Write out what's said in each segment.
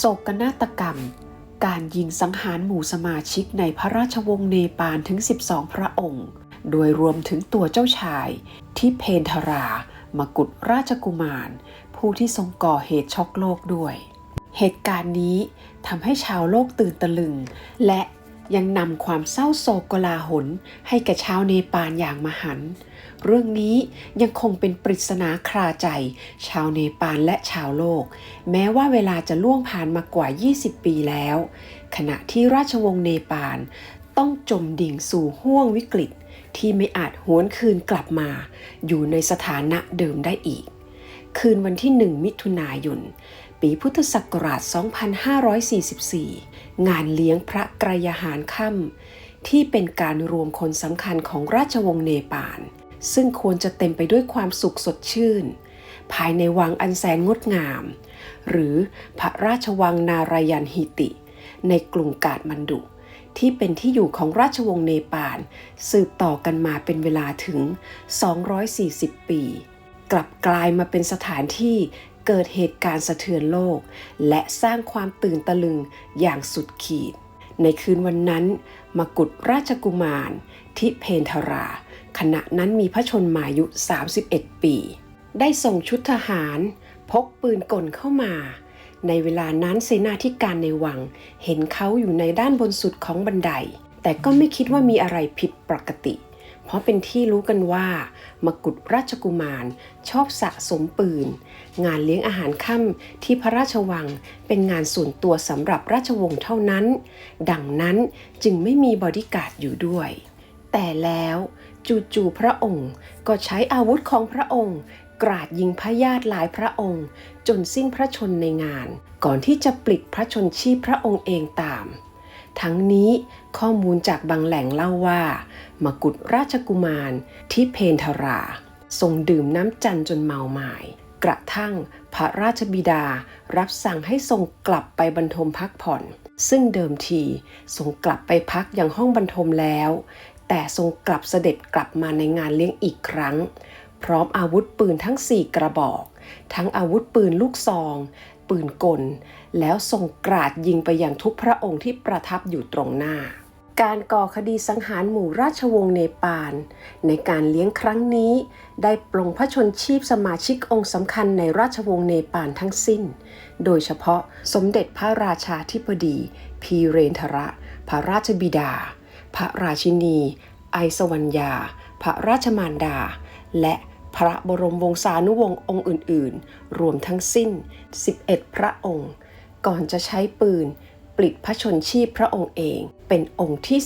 โศกนาฏกรรม การยิงสังหารหมู่สมาชิกในพระราชวงศ์เนปาลถึง 12 พระองค์ โดยรวมถึงตัวเจ้าชาย ที่เพนทรา มกุฎราชกุมาร ผู้ที่ทรงก่อเหตุช็อกโลกด้วย เหตุการณ์นี้ทำให้ชาวโลกตื่นตะลึง และ ยังนำความเศร้าโศกกลาหลให้แก่ชาวเนปาลอย่างมหันต์เรื่องนี้ยังคงเป็นปริศนาคราใจ ชาวเนปาลและชาวโลก แม้ว่าเวลาจะล่วงผ่านมากว่า 20 ปีแล้ว ขณะที่ราชวงศ์เนปาลต้องจมดิ่งสู่ห้วงวิกฤตที่ไม่อาจหวนคืนกลับมา อยู่ในสถานะเดิมได้อีก คืนวันที่1มิถุนายน ปีพุทธศักราช 2544 งานเลี้ยงพระกรยาหารค่ำที่เป็นการรวมคนสำคัญของราชวงศ์เนปาล ซึ่งควรจะเต็มไปด้วยความสุขสดชื่น ภายในวังอันแสนงดงาม หรือพระราชวังนารายันฮิติ ในกรุงกาดมันดุที่เป็นที่อยู่ของราชวงศ์เนปาล สืบต่อกันมาเป็นเวลาถึง 240 ปี กลับกลายมาเป็นสถานที่ เกิดเหตุการณ์สะเทือนโลก และสร้างความตื่นตะลึงอย่างสุดขีด ในคืนวันนั้น มกุฎราชกุมารทิเพนทรา ขณะนั้นมีพระชนมายุ 31 ปี ได้ส่งชุดทหาร พกปืนกลเข้ามา ในเวลานั้นเสนาธิการในวัง เห็นเขาอยู่ในด้านบนสุดของบันได แต่ก็ไม่คิดว่ามีอะไรผิดปกติ เพราะเป็นที่รู้กันว่ามกุฎราชกุมารชอบสะสมปืน งานเลี้ยงอาหารค่ำที่พระราชวังเป็นงานส่วนตัวสำหรับราชวงศ์เท่านั้น ดังนั้นจึงไม่มีบอดี้การ์ดอยู่ด้วย แต่แล้วจู่ๆพระองค์ก็ใช้อาวุธของพระองค์กราดยิงพระญาติหลายพระองค์ จนสิ้นพระชนในงาน ก่อนที่จะปลิดพระชนชีพพระองค์เองตา ทั้งนี้ข้อมูลจากบางแหล่งเล่าว่า มกุฎราชกุมารที่เพนทราทรงดื่มน้ำจันจนเมาหมาย กระทั่งพระราชบิดารับสั่งให้ทรงกลับไปบรรทมพักผ่อน ซึ่งเดิมทีทรงกลับไปพักอยังห้องบรรทมแล้ว แต่ทรงกลับเสด็จกลับมาในงานเลี้ยงอีกครั้ง พร้อมอาวุธปืนทั้งสี่กระบอก ทั้งอาวุธปืนลูกซอง ปืนกล แล้วทรงกราดยิงไปอย่างทุกพระองค์ที่ประทับอยู่ตรงหน้า การก่อคดีสังหารหมู่ราชวงศ์เนปาล ในการเลี้ยงครั้งนี้ ได้ปลงพระชนชีพสมาชิกองค์สำคัญในราชวงศ์เนปาลทั้งสิ้น โดยเฉพาะสมเด็จพระราชาธิบดี พีเรนทระ พระราชบิดา พระราชินี ไอสวรรยา พระราชมารดา และ พระบรมวงศานุวงศ์องค์อื่นๆ รวมทั้งสิ้น 11 พระองค์ ก่อนจะใช้ปืนปลิดพระชนชีพพระองค์เองเป็นองค์ที่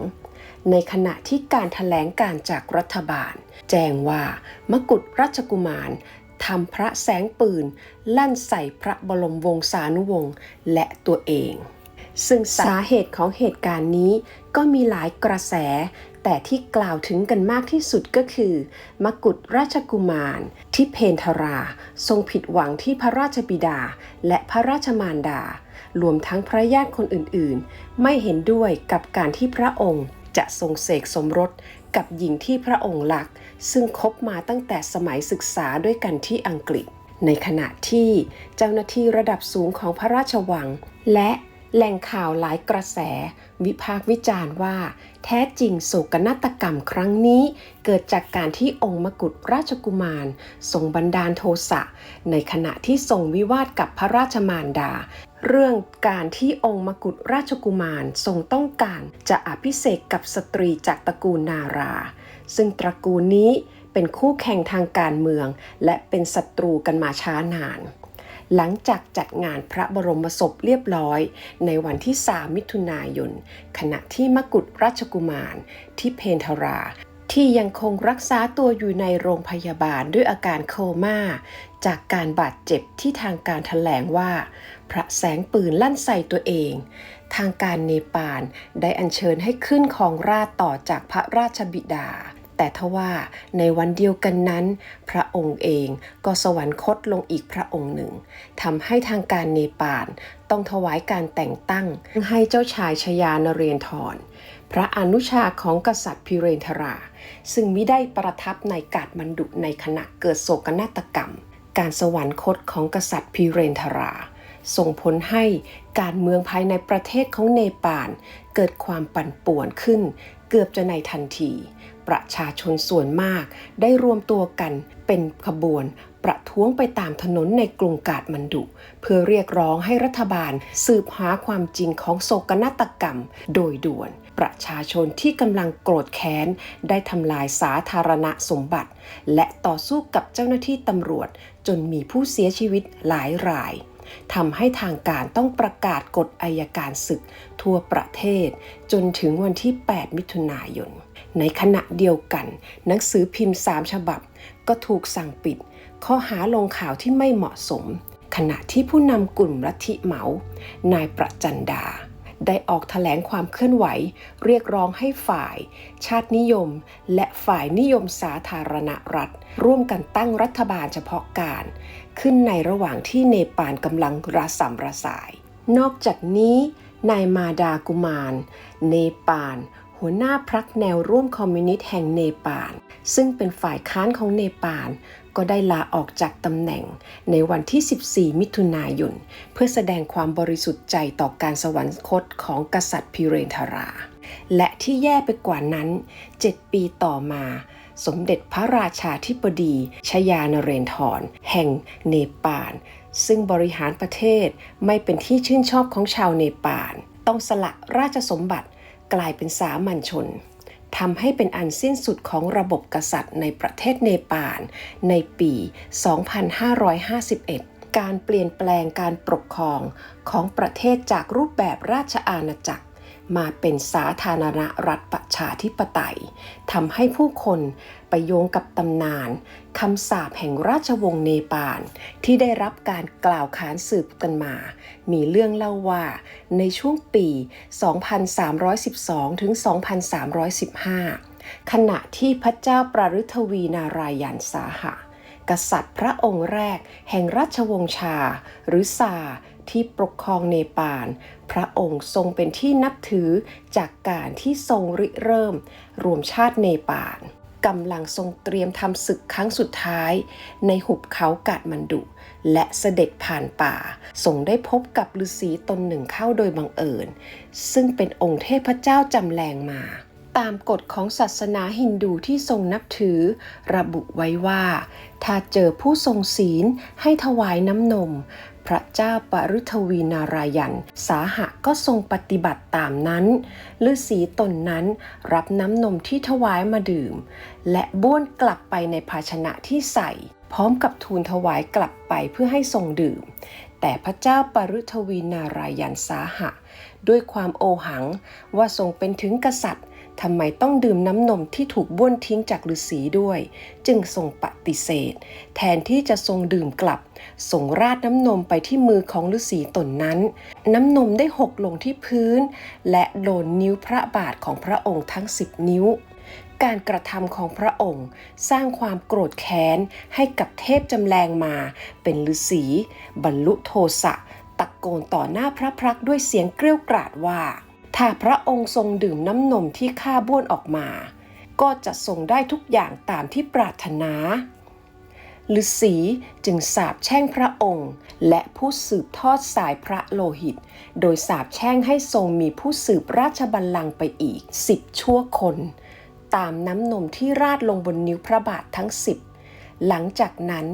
12 ในขณะที่การถแถลงการจากรัฐบาล แจ้งว่ามกุฎราชกุมารทำพระแสงปืน ลั่นใส่พระบรมวงศานุวงศ์และตัวเอง ซึ่งสาเหตุของเหตุการณ์นี้ก็มีหลายกระแส แต่ที่กล่าวถึงกันมากที่สุดก็คือ มกุฎราชกุมารที่เพนทรา ทรงผิดหวังที่พระราชบิดา และพระราชมารดา รวมทั้งพระญาติคนอื่นๆ ไม่เห็นด้วยกับการที่พระองค์จะทรงเสกสมรสกับหญิงที่พระองค์รัก ซึ่งคบมาตั้งแต่สมัยศึกษาด้วยกันที่อังกฤษ ในขณะที่เจ้าหน้าที่ระดับสูงของพระราชวัง และ แหล่งข่าวหลายกระแส วิพากษ์วิจารณ์ว่า แท้จริงโศกนาฏกรรมครั้งนี้ เกิดจากการที่องค์มกุฎราชกุมารทรงบันดาลโทสะ ในขณะที่ทรงวิวาทกับพระราชมารดา เรื่องการที่องค์มกุฎราชกุมารทรงต้องการจะอภิเษกกับสตรีจากตระกูลนารา ซึ่งตระกูลนี้เป็นคู่แข่งทางการเมือง และเป็นศัตรูกันมาช้านาน หลังจากจัดงานพระบรมศพเรียบร้อย ในวันที่ 3 มิถุนายน ขณะที่มกุฎราชกุมารที่เพนทรา ที่ยังคงรักษาตัวอยู่ในโรงพยาบาลด้วยอาการโคม่า จากการบาดเจ็บที่ทางการแถลงว่า พระแสงปืนลั่นใส่ตัวเอง ทางการเนปาลได้อัญเชิญให้ขึ้นของราชต่อจากพระราชบิดา แต่ทว่าในวันเดียวกันนั้น พระองค์เองก็สวรรคตลงอีกพระองค์หนึ่งทำให้ทางการเนปาลต้องถวายการแต่งตั้งให้เจ้าชายชยานเรนทรพระอนุชาของกษัตริย์พิเรนทรา ซึ่งมิได้ประทับในกาดมันดุในขณะเกิดโศกนาฏกรรม การสวรรคตของกษัตริย์พิเรนทรา ส่งผลให้การเมืองภายในประเทศของเนปาลเกิดความปั่นป่วนขึ้น เกือบจะในทันที ประชาชนส่วนมาก ได้รวมตัวกันเป็นขบวน ประท้วงไปตามถนนในกรุงกาดมันดุ เพื่อเรียกร้องให้รัฐบาลสืบหาความจริงของโศกนาฏกรรม โดยด่วน ประชาชนที่กำลังโกรธแค้น ได้ทำลายสาธารณสมบัติ และต่อสู้กับเจ้าหน้าที่ตำรวจ จนมีผู้เสียชีวิตหลายราย ทำให้ทางการต้องประกาศกฎอายการศึกทั่วประเทศ จนถึงวันที่ 8 มิถุนายน ในขณะเดียวกัน หนังสือพิมพ์ 3 ฉบับ ก็ถูกสั่งปิด ข้อหาลงข่าวที่ไม่เหมาะสม ขณะที่ผู้นำกลุ่มลัทธิเหมา นายประจันดา ได้ออกแถลงความเคลื่อนไหว เรียกร้องให้ฝ่าย ชาตินิยม และฝ่ายนิยมสาธารณรัฐ ร่วมกันตั้งรัฐบาลเฉพาะการ ขึ้นในระหว่างที่เนปาลกำลังระสำระสาย นอกจากนี้ นายมาดากุมาร เนปาลหัวหน้าพรรคแนวร่วมคอมมิวนิสต์แห่งเนปาล ซึ่งเป็นฝ่ายค้านของเนปาล ก็ได้ลาออกจากตำแหน่งในวันที่ 14 มิถุนายน เพื่อแสดงความบริสุทธิ์ใจต่อการสวรรคตของกษัตริย์พิเรนทรา และที่แย่ไปกว่านั้น 7 ปีต่อมา สมเด็จพระราชาธิบดีชยานเรนทรแห่งเนปาลซึ่งบริหารประเทศไม่เป็นที่ชื่นชอบของชาวเนปาลต้องสละราชสมบัติกลายเป็นสามัญชน ทำให้เป็นอันสิ้นสุดของระบบกษัตริย์ในประเทศเนปาลในปี 2551 การเปลี่ยนแปลงการปกครองของประเทศจากรูปแบบราชอาณาจักร มาเป็นสาธารณรัฐประชาธิปไตยทำให้ผู้คนไปโยงกับตำนานคำสาปแห่งราชวงศ์เนปาลที่ได้รับการกล่าวขานสืบกันมา มีเรื่องเล่าว่าในช่วงปี 2312 ถึง 2315 ขณะที่พระเจ้าปราฤทวีนารายณ์สาหะ กษัตริย์พระองค์แรกแห่งราชวงศ์ชา หรือซา ที่ปกครองเนปาล พระองค์ทรงเป็นที่นับถือจากการที่ทรงริเริ่ม รวมชาติเนปาลกำลังทรงเตรียมทำศึกครั้งสุดท้าย ในหุบเขากาดมันดุ และเสด็จผ่านป่าทรงได้พบกับฤาษีตนหนึ่งเข้าโดยบังเอิญ ซึ่งเป็นองค์เทพเจ้าจำแรงมา ตามกฎของศาสนาฮินดูที่ทรงนับถือ ระบุไว้ว่า ถ้าเจอผู้ทรงศีลให้ถวายน้ำนม พระเจ้าปรุทวีนารายันสาหะก็ทรงปฏิบัติตามนั้นฤาษีตนนั้นรับน้ำนมที่ถวายมาดื่ม และบ้วนกลับไปในภาชนะที่ใส่ พร้อมกับทูลถวายกลับไปเพื่อให้ทรงดื่ม แต่พระเจ้าปรุทวีนารายันสาหะ ด้วยความโอหังว่าทรงเป็นถึงกษัตริย์ ทำไมต้องดื่มน้ำนมที่ถูกบ้วนทิ้งจากฤาษีด้วย จึงทรงปฏิเสธ แทนที่จะทรงดื่มกลับทรงราดน้ำนมไปที่มือของฤาษีตนนั้น น้ำนมได้หกลงที่พื้น และโดนนิ้วพระบาทของพระองค์ทั้งสิบนิ้วการกระทำของพระองค์ สร้างความโกรธแค้นให้กับเทพจำแรงมา เป็นฤาษีบรรลุโทสะตะโกนต่อหน้าพระพักด้วยเสียงเกรี้ยวกราดว่า ถ้าพระองค์ทรงดื่มน้ำนมที่ข้าบ้วนออกมา ก็จะทรงได้ทุกอย่างตามที่ปรารถนาฤาษีจึงสาบแช่งพระองค์ และผู้สืบทอดสายพระโลหิต โดยสาบแช่งให้ทรงมีผู้สืบราชบัลลังก์ไปอีกสิบชั่วคน ตามน้ำนมที่ราดลงบนนิ้วพระบาททั้งสิบหลังจากนั้น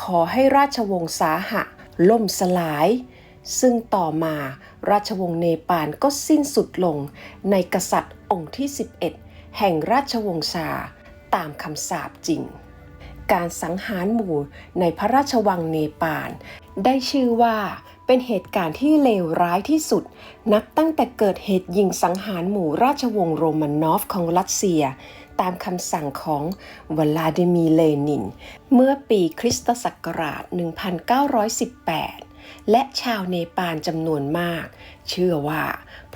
ขอให้ราชวงศ์สาหะล่มสลาย ซึ่งต่อมาราชวงศ์เนปาลก็สิ้นสุดลงในกษัตริย์องค์ที่ 11 แห่งราชวงศ์ชา ตามคำสาปจริง การสังหารหมู่ในพระราชวังเนปาลได้ชื่อว่าเป็นเหตุการณ์ที่เลวร้ายที่สุด นับตั้งแต่เกิดเหตุยิงสังหารหมู่ราชวงศ์โรมานอฟของรัสเซีย ตามคำสั่งของวลาดิมีเลนิน เมื่อปีคริสตศักราช 1918 และชาวเนปาลจำนวนมาก เชื่อว่า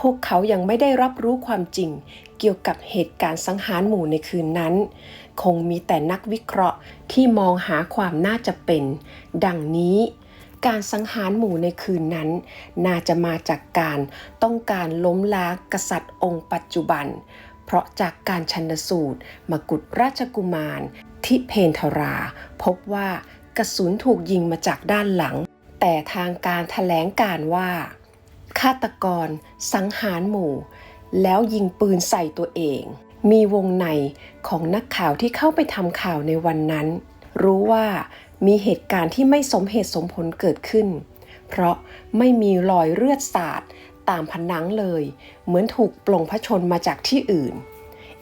พวกเขายังไม่ได้รับรู้ความจริง เกี่ยวกับเหตุการณ์สังหารหมู่ในคืนนั้น คงมีแต่นักวิเคราะห์ที่มองหาความน่าจะเป็น ดังนี้การสังหารหมู่ในคืนนั้น น่าจะมาจากการต้องการล้มล้างกษัตริย์องค์ปัจจุบัน เพราะจากการชันสูตรมกุฎราชกุมาร ทิเพนทรา พบว่ากระสุนถูกยิงมาจากด้านหลัง แต่ทางการแถลงการว่า ฆาตกร สังหารหมู่ แล้วยิงปืนใส่ตัวเอง มีวงในของนักข่าวที่เข้าไปทำข่าวในวันนั้น รู้ว่ามีเหตุการณ์ที่ไม่สมเหตุสมผลเกิดขึ้น เพราะไม่มีรอยเลือดสาดตามผนังเลย เหมือนถูกปลงพระชนมาจากที่อื่น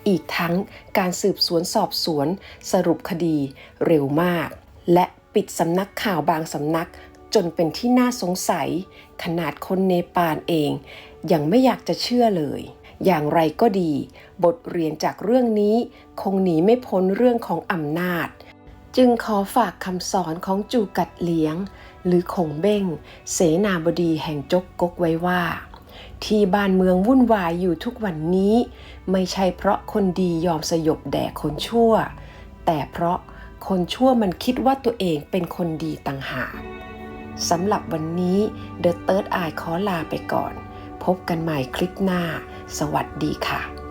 อีกทั้งการสืบสวนสอบสวนสรุปคดีเร็วมาก และปิดสำนักข่าวบางสำนัก จนเป็นที่น่าสงสัย ขนาดคนเนปาลเอง ยังไม่อยากจะเชื่อเลย อย่างไรก็ดี บทเรียนจากเรื่องนี้ คงหนีไม่พ้นเรื่องของอำนาจ จึงขอฝากคำสอนของจูกัดเลี้ยง หรือขงเบ้ง เสนาบดีแห่งจกกกไว้ว่า ที่บ้านเมืองวุ่นวายอยู่ทุกวันนี้ ไม่ใช่เพราะคนดียอมสยบแด่คนชั่ว แต่เพราะคนชั่วมันคิดว่าตัวเองเป็นคนดีต่างหาก สำหรับวันนี้ The Third Eye ขอลาไปก่อน พบกันใหม่คลิปหน้า สวัสดีค่ะ